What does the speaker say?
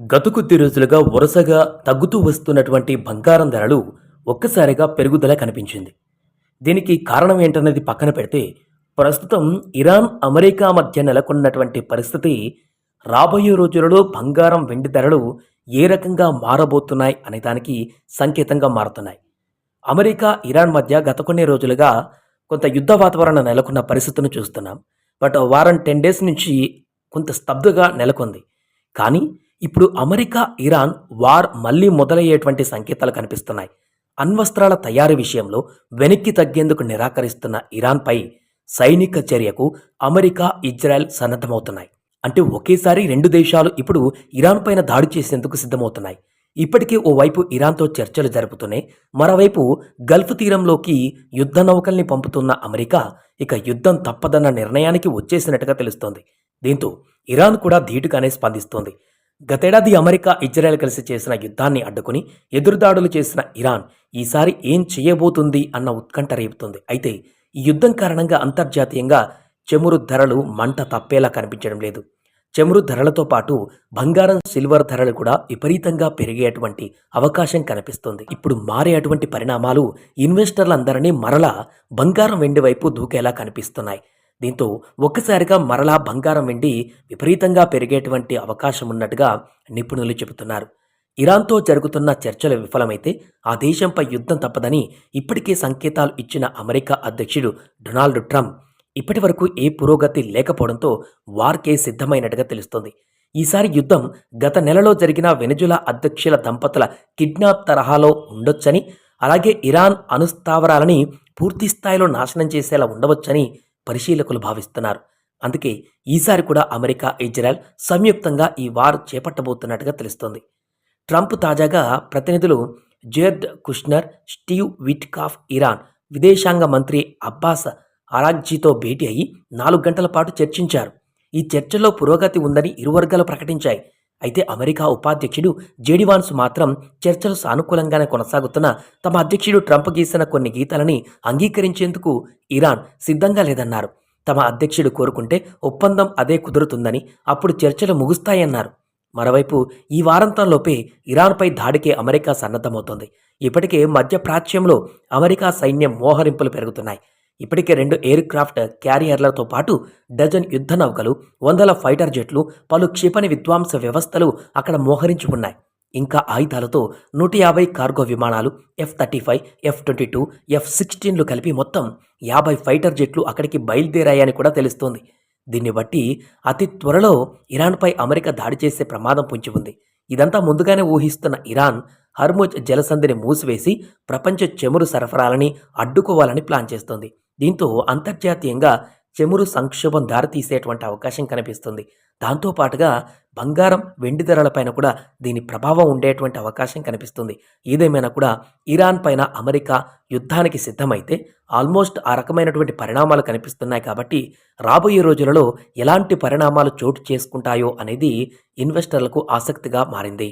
గత కొద్ది రోజులుగా వరుసగా తగ్గుతూ వస్తున్నటువంటి బంగారం ధరలు ఒక్కసారిగా పెరుగుదల కనిపించింది. దీనికి కారణం ఏంటన్నది పక్కన పెడితే ప్రస్తుతం ఇరాన్ అమెరికా మధ్య నెలకొన్నటువంటి పరిస్థితి రాబోయే రోజులలో బంగారం వెండి ధరలు ఏ రకంగా మారబోతున్నాయి అనే దానికి సంకేతంగా మారుతున్నాయి. అమెరికా ఇరాన్ మధ్య గత కొన్ని రోజులుగా కొంత యుద్ధ వాతావరణం నెలకొన్న పరిస్థితిని చూస్తున్నాం. బట్ వారం టెన్ డేస్ నుంచి కొంత స్తబ్దుగా నెలకొంది. కానీ ఇప్పుడు అమెరికా ఇరాన్ వార్ మళ్ళీ మొదలయ్యేటువంటి సంకేతాలు కనిపిస్తున్నాయి. అణ్వస్త్రాల తయారీ విషయంలో వెనక్కి తగ్గేందుకు నిరాకరిస్తున్న ఇరాన్పై సైనిక చర్యకు అమెరికా ఇజ్రాయెల్ సన్నద్ధమవుతున్నాయి. అంటే ఒకేసారి రెండు దేశాలు ఇప్పుడు ఇరాన్ పైన దాడి చేసేందుకు సిద్ధమవుతున్నాయి. ఇప్పటికే ఓవైపు ఇరాన్తో చర్చలు జరుపుతూనే మరోవైపు గల్ఫ్ తీరంలోకి యుద్ధ నౌకల్ని పంపుతున్న అమెరికా ఇక యుద్ధం తప్పదన్న నిర్ణయానికి వచ్చేసినట్టుగా తెలుస్తోంది. దీంతో ఇరాన్ కూడా ధీటుగానే స్పందిస్తోంది. గతేడాది అమెరికా ఇజ్రాయెల్ కలిసి చేసిన యుద్ధాన్ని అడ్డుకుని ఎదురుదాడులు చేసిన ఇరాన్ ఈసారి ఏం చేయబోతుంది అన్న ఉత్కంఠ రేపుతుంది. అయితే ఈ యుద్ధం కారణంగా అంతర్జాతీయంగా చమురు ధరలు మంట తప్పేలా కనిపించడం లేదు. చమురు ధరలతో పాటు బంగారం సిల్వర్ ధరలు కూడా విపరీతంగా పెరిగేటువంటి అవకాశం కనిపిస్తుంది. ఇప్పుడు మారే అటువంటి పరిణామాలు ఇన్వెస్టర్లందరినీ మరలా బంగారం వెండి వైపు దూకేలా కనిపిస్తున్నాయి. దీంతో ఒక్కసారిగా మరలా బంగారం వెండి విపరీతంగా పెరిగేటువంటి అవకాశం ఉన్నట్టుగా నిపుణులు చెబుతున్నారు. ఇరాన్తో జరుగుతున్న చర్చలు విఫలమైతే ఆ దేశంపై యుద్ధం తప్పదని ఇప్పటికే సంకేతాలు ఇచ్చిన అమెరికా అధ్యక్షుడు డొనాల్డ్ ట్రంప్ ఇప్పటి వరకు ఏ పురోగతి లేకపోవడంతో వార్కే సిద్ధమైనట్టుగా తెలుస్తోంది. ఈసారి యుద్ధం గత నెలలో జరిగిన వెనుజులా అధ్యక్షుల దంపతుల కిడ్నాప్ తరహాలో ఉండొచ్చని అలాగే ఇరాన్ అనుస్థావరాలని పూర్తి స్థాయిలో నాశనం చేసేలా ఉండవచ్చని పరిశీలకులు భావిస్తున్నారు. అందుకే ఈసారి కూడా అమెరికా ఇజ్రాయెల్ సంయుక్తంగా ఈ వార్ చేపట్టబోతున్నట్టుగా తెలుస్తోంది. ట్రంప్ తాజాగా ప్రతినిధులు Jared Kushner Steve Witkoff Iran విదేశాంగ మంత్రి అబ్బాస్ అరాగ్జీతో భేటీ అయి నాలుగు గంటల పాటు చర్చించారు. ఈ చర్చలో పురోగతి ఉందని ఇరు వర్గాలు ప్రకటించాయి. అయితే అమెరికా ఉపాధ్యక్షుడు జేడివాన్స్ మాత్రం చర్చలు సానుకూలంగానే కొనసాగుతున్న తమ అధ్యక్షుడు ట్రంప్ గీసిన కొన్ని గీతాలని అంగీకరించేందుకు ఇరాన్ సిద్ధంగా లేదన్నారు. తమ అధ్యక్షుడు కోరుకుంటే ఒప్పందం అదే కుదురుతుందని అప్పుడు చర్చలు ముగుస్తాయన్నారు. మరోవైపు ఈ వారాంతంలోపే ఇరాన్పై దాడికి అమెరికా సన్నద్ధమవుతోంది. ఇప్పటికే మధ్య ప్రాచ్యంలో అమెరికా సైన్యం మోహరింపులు పెరుగుతున్నాయి. ఇప్పటికే రెండు ఎయిర్ క్రాఫ్ట్ క్యారియర్లతో పాటు డజన్ యుద్ధ నౌకలు వందల ఫైటర్ జెట్లు పలు క్షిపణి విధ్వంస వ్యవస్థలు అక్కడ మోహరించి ఉన్నాయి. ఇంకా ఆయుధాలతో నూట యాభై కార్గో విమానాలు F thirty five F twenty two F సిక్స్టీన్లు కలిపి మొత్తం యాభై ఫైటర్ జెట్లు అక్కడికి బయలుదేరాయని కూడా తెలుస్తోంది. దీన్ని బట్టి అతి త్వరలో ఇరాన్పై అమెరికా దాడి చేసే ప్రమాదం పొంచి ఉంది. ఇదంతా ముందుగానే ఊహిస్తున్న ఇరాన్ హర్ముజ్ జలసంధిని మూసివేసి ప్రపంచ చమురు సరఫరాలని అడ్డుకోవాలని ప్లాన్ చేస్తోంది. దీంతో అంతర్జాతీయంగా చమురు సంక్షోభం దారితీసేటువంటి అవకాశం కనిపిస్తుంది. దాంతోపాటుగా బంగారం వెండి ధరలపైన కూడా దీని ప్రభావం ఉండేటువంటి అవకాశం కనిపిస్తుంది. ఏదేమైనా కూడా ఇరాన్ పైన అమెరికా యుద్ధానికి సిద్ధమైతే ఆల్మోస్ట్ ఆ రకమైనటువంటి పరిణామాలు కనిపిస్తున్నాయి కాబట్టి రాబోయే రోజులలో ఎలాంటి పరిణామాలు చోటు చేసుకుంటాయో అనేది ఇన్వెస్టర్లకు ఆసక్తిగా మారింది.